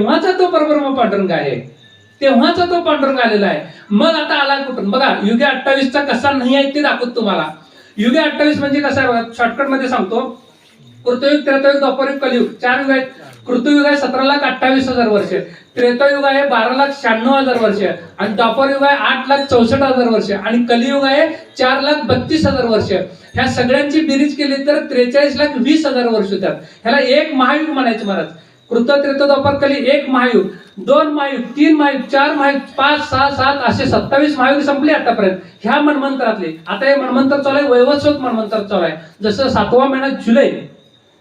तेव्हाचा तो परब्रह्म पांडुरंग आहे. तेव्हाचा तो पांडुरंग आलेला आहे. मग आता आला कुठून? बघा युगे अठ्ठावीसचा कसा नाही आहे ते दाखवत तुम्हाला. युगे अठ्ठावीस म्हणजे कसा आहे बघा शॉर्टकटमध्ये सांगतो. कृतयुग त्रेतयुग द्वापरयुग कलियुग चार युग आहेत. कृतयुग आहे सतरा लाख अठ्ठावीस हजार वर्ष. त्रेतायुग आहे बारा लाख शहाण्णव हजार वर्ष. आणि द्वापरयुग आहे आठ लाख चौसष्ट हजार वर्ष. आणि कलियुग आहे चार लाख बत्तीस हजार वर्ष. ह्या सगळ्यांची बेरीज केली तर त्रेचाळीस लाख वीस हजार वर्ष होतात. ह्याला एक महायुग म्हणायचं महाराज. कृत कली. एक महायुग दोन महायुग तीन महायुग चार महायुग पाच सहा सात असे सत्तावीस महायुग संपले आतापर्यंत. ह्या मनमंत्रातले आता हे मनमंत्र चालू आहे वैवस्वत मनमंत्र चालू आहे. जसं सातवा महिना जुलै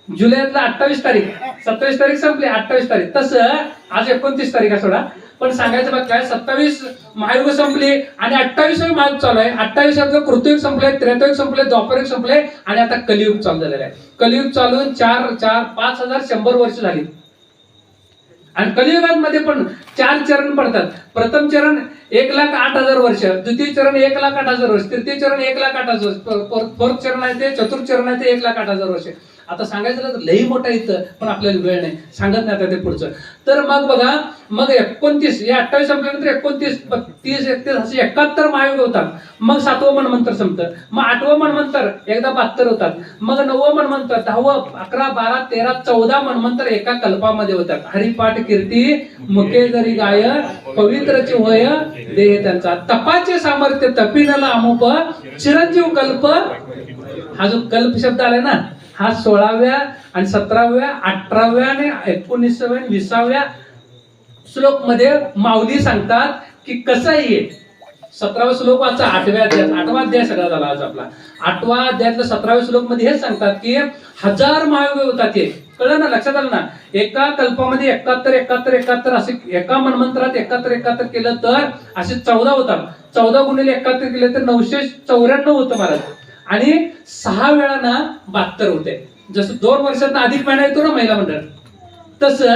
जुलैतला अठ्ठावीस तारीख सत्तावीस तारीख संपली अठ्ठावीस तारीख. तसं आज एकोणतीस तारीख आहे सोडा. पण सांगायचं बघ काय सत्तावीस महायुग संपली आणि अठ्ठावीस महायुग चालू आहे. अठ्ठावीस कृतयुग संपले त्रेतायुग संपले द्वापरयुग संपले आणि आता कलियुग चालू झालेलं आहे. कलियुग चालून चार चार पाच हजार शंभर वर्ष झाली. आणि कलियुगामध्ये पण चार चरण पडतात. प्रथम चरण एक लाख आठ हजार वर्ष द्वितीय चरण एक लाख आठ हजार वर्ष तृतीय चरण एक लाख आठ हजार वर्ष फोर्थ चरण आहे ते चतुर्थ चरण आहे ते एक लाख आठ हजार वर्ष. आता सांगायचं झालं तर लई मोठा इथं पण आपल्याला वेळ नाही. सांगत नाही आता ते पुढचं. तर मग बघा मग एकोणतीस या अठ्ठावीस संपल्यानंतर एकोणतीस तीस एकतीस असे एकाहत्तर महायोग होतात. मग सातवं मनमंतर संपतं. मग आठवं मनमंतर एकदा बहात्तर होतात. मग नववं मनमंतर दहावं अकरा बारा तेरा चौदा मनमंतर एका कल्पामध्ये होतात. हरिपाठ कीर्ती मुखे जरी गाय पवित्रचे होय देह त्यांचा. तपाचे सामर्थ्य तपिनला अमुप चिरंजीव कल्प. हा जो कल्प शब्द आलाय ना? हा सोळाव्या आणि सतराव्या अठराव्या आणि एकोणीसाव्या आणि विसाव्या श्लोकमध्ये माऊली सांगतात की कसं आहे? सतरावा श्लोक वाचा आठव्या अध्याय आठवा अध्याय सगळा झाला आज आपला. आठवा अध्यायातल्या सतराव्या श्लोकमध्ये हेच सांगतात की हजार महायोग होतात हे. कळलं ना? लक्षात आलं ना? एका कल्पामध्ये एकाहत्तर एकाहत्तर एकाहत्तर असे एका मनमंत्रात एकाहत्तर एकाहत्तर केलं तर असे चौदा होतात. चौदा गुणिले एकाहत्तर केले तर नऊशे चौऱ्याण्णव होतं महाराज. आणि सहा वेळा ना बहात्तर होते. जसं दोन वर्षात अधिक महिना येतो ना महिला मंडळ तसं